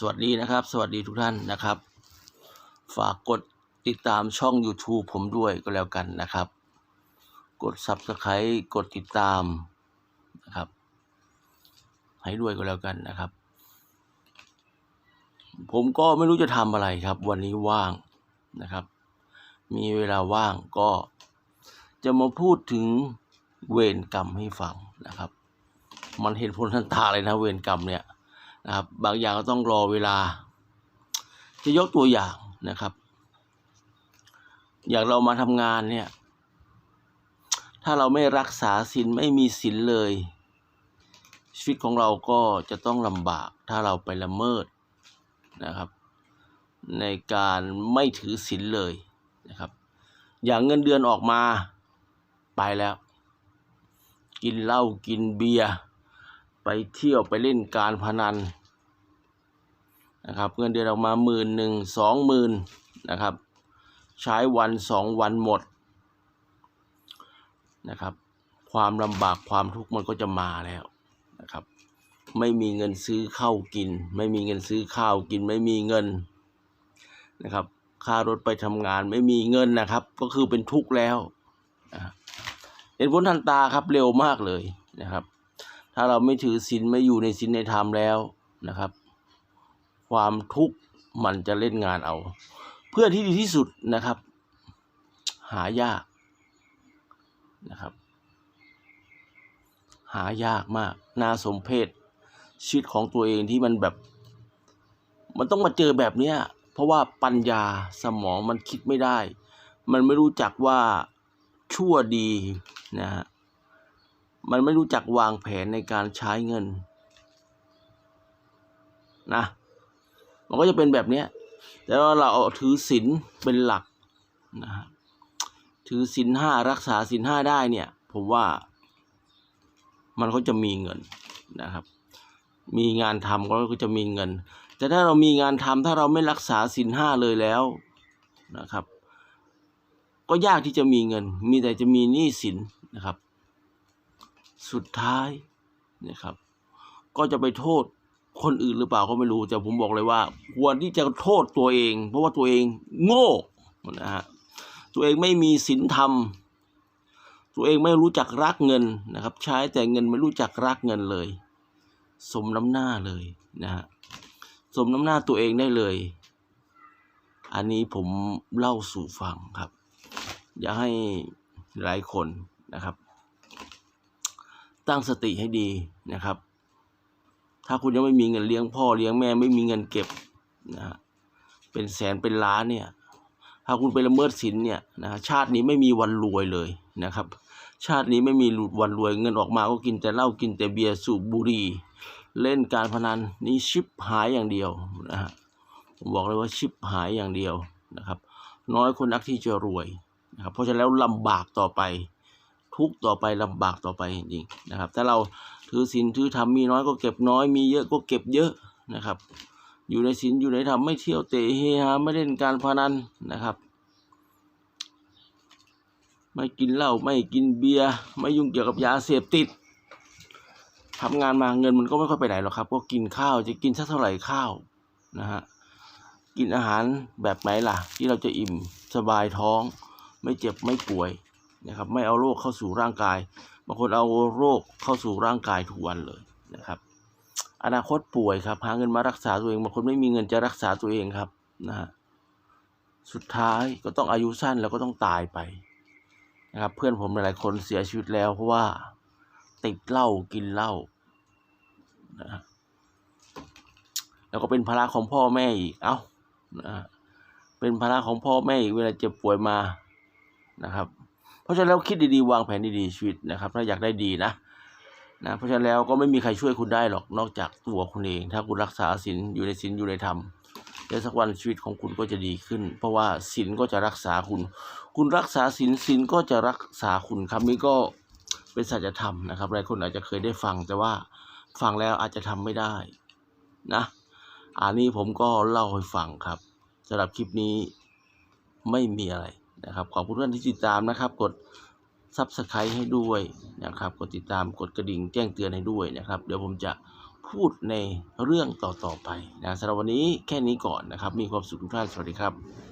สวัสดีนะครับ สวัสดีทุกท่านนะครับ ฝากกดติดตามช่อง YouTube ผมด้วยก็แล้วกันนะครับ กด Subscribe กดติดตามนะครับ ให้ด้วยก็แล้วกันนะครับ ผมก็ไม่รู้จะทำอะไรครับ วันนี้ว่างนะครับ มีเวลาว่างก็จะมาพูดถึงเวรกรรมให้ฟังนะครับ มันเห็นผลทันตาเลยนะเวรกรรมเนี่ย นะครับบางอย่างก็ต้องรอเวลา จะยกตัวอย่างนะครับ อย่างเรามาทำงานเนี่ย ถ้าเราไม่รักษาศีลไม่มีศีลเลย ชีวิตของเราก็จะต้องลำบาก ถ้าเราไปละเมิดนะครับ ในการไม่ถือศีลเลยนะครับ อย่างเงินเดือนออกมาไปแล้ว กินเหล้ากินเบียร์ ไปเที่ยวไปเล่นการพนันนะครับเงินเดือนออกมาหมื่นหนึ่งสองหมื่นนะครับ ใช้วันสองวันหมดนะครับ ความลำบากความทุกข์มันก็จะมาแล้วนะครับ ไม่มีเงินซื้อข้าวกิน ไม่มีเงินซื้อข้าวกิน ไม่มีเงินนะครับ ค่ารถไปทำงานไม่มีเงินนะครับ ก็คือเป็นทุกข์แล้วเห็นผลทันตาครับเร็วมากเลยนะครับ ถ้าเราไม่ถือศีลไม่อยู่ในศีลในธรรมแล้วนะครับ ความทุกข์มันจะเล่นงานเอา เพื่อที่ดีที่สุดนะครับ หายากนะครับ หายากมากน่าสมเพชชีวิตของตัวเองที่มันแบบ มันต้องมาเจอแบบเนี้ยเพราะว่าปัญญาสมองมันคิดไม่ได้ มันไม่รู้จักว่าชั่วดีนะฮะ มันไม่รู้จักวางแผนในการใช้เงินนะมันก็จะเป็นแบบเนี้ยแต่ว่าเราเอาถือศีลเป็นหลักนะฮะถือศีลห้ารักษาศีลห้าได้เนี่ย ผมว่ามันก็จะมีเงินนะครับ มีงานทำก็จะมีเงิน แต่ถ้าเรามีงานทำถ้าเราไม่รักษาศีลห้าเลยแล้วนะครับ ก็ยากที่จะมีเงิน มีแต่จะมีหนี้สินนะครับ สุดท้ายนะครับ ก็จะไปโทษคนอื่นหรือเปล่าก็ไม่รู้แต่ผมบอกเลยว่า ควรที่จะโทษตัวเอง เพราะว่าตัวเองโง่นะฮะตัวเองไม่มีศีลธรรม ตัวเองไม่รู้จักรักเงินนะครับ ใช้แต่เงินไม่รู้จักรักเงินเลย สมน้ำหน้าเลยนะฮะสมน้ำหน้าตัวเองได้เลย อันนี้ผมเล่าสู่ฟังครับ อยากให้หลายคนนะครับ ตั้งสติให้ดีนะครับ ถ้าคุณยังไม่มีเงินเลี้ยงพ่อเลี้ยงแม่ไม่มีเงินเก็บนะฮะเป็นแสนเป็นล้านเนี่ย ถ้าคุณไปละเมิดศีลเนี่ยนะชาตินี้ไม่มีวันรวยเลยนะครับ ชาตินี้ไม่มีวันรวย เงินออกมาก็กินแต่เหล้ากินแต่เบียร์สูบบุหรี่เล่นการพนันนี่ชิบหายอย่างเดียวนะฮะผมบอกเลยว่าชิบหายอย่างเดียวนะครับ น้อยคนนักที่จะรวยนะครับเพราะฉะนั้นแล้วลำบากต่อไป ทุกข์ต่อไปลำบากต่อไปจริงๆนะครับ ถ้าเราถือศีลถือธรรมมีน้อยก็เก็บน้อยมีเยอะก็เก็บเยอะนะครับ อยู่ในศีลอยู่ในธรรมไม่เที่ยวเตะเฮฮาไม่เล่นการพนันนะครับ ไม่กินเหล้าไม่กินเบียร์ไม่ยุ่งเกี่ยวกับยาเสพติดทำงานมาเงินมันก็ไม่ค่อยไปไหนหรอกครับก็กินข้าวจะกินสักเท่าไหร่ข้าวนะฮะกินอาหารแบบไหนล่ะ ที่เราจะอิ่มสบายท้อง ไม่เจ็บไม่ป่วย นะครับ ไม่เอาโรคเข้าสู่ร่างกาย บางคนเอาโรคเข้าสู่ร่างกายทุกวันเลยนะครับ อนาคตป่วยครับ หาเงินมารักษาตัวเอง บางคนไม่มีเงินจะรักษาตัวเองครับนะฮะ สุดท้ายก็ต้องอายุสั้นแล้วก็ต้องตายไปนะครับ เพื่อนผมหลายๆคนเสียชีวิตแล้ว เพราะว่าติดเหล้ากินเหล้านะฮะแล้วก็เป็นภาระของพ่อแม่อีก เอ้านะฮะเป็นภาระของพ่อแม่อีกเวลาเจ็บป่วยมานะครับ เพราะฉะนั้นแล้วคิดดีๆวางแผนดีๆชีวิตนะครับ ถ้าอยากได้ดีนะนะเพราะฉะนั้นแล้วก็ไม่มีใครช่วยคุณได้หรอกนอกจากตัวคุณเอง ถ้าคุณรักษาศีลอยู่ในศีลอยู่ในธรรมเดี๋ยวสักวันชีวิตของคุณก็จะดีขึ้น เพราะว่าศีลก็จะรักษาคุณ คุณรักษาศีลศีลก็จะรักษาคุณคำนี้ก็เป็นสัจธรรมนะครับหลายคนอาจจะเคยได้ฟังแต่ว่าฟังแล้วอาจจะทำไม่ได้นะอันนี้ผมก็เล่าให้ฟังครับสำหรับคลิปนี้ไม่มีอะไร นะครับ ขอบคุณทุกท่านที่ติดตามนะครับ กดซับสไครต์ให้ด้วยนะครับ กดติดตามกดกระดิ่งแจ้งเตือนให้ด้วยนะครับ เดี๋ยวผมจะพูดในเรื่องต่อๆไปนะสำหรับวันนี้แค่นี้ก่อนนะครับ มีความสุขทุกท่านสวัสดีครับ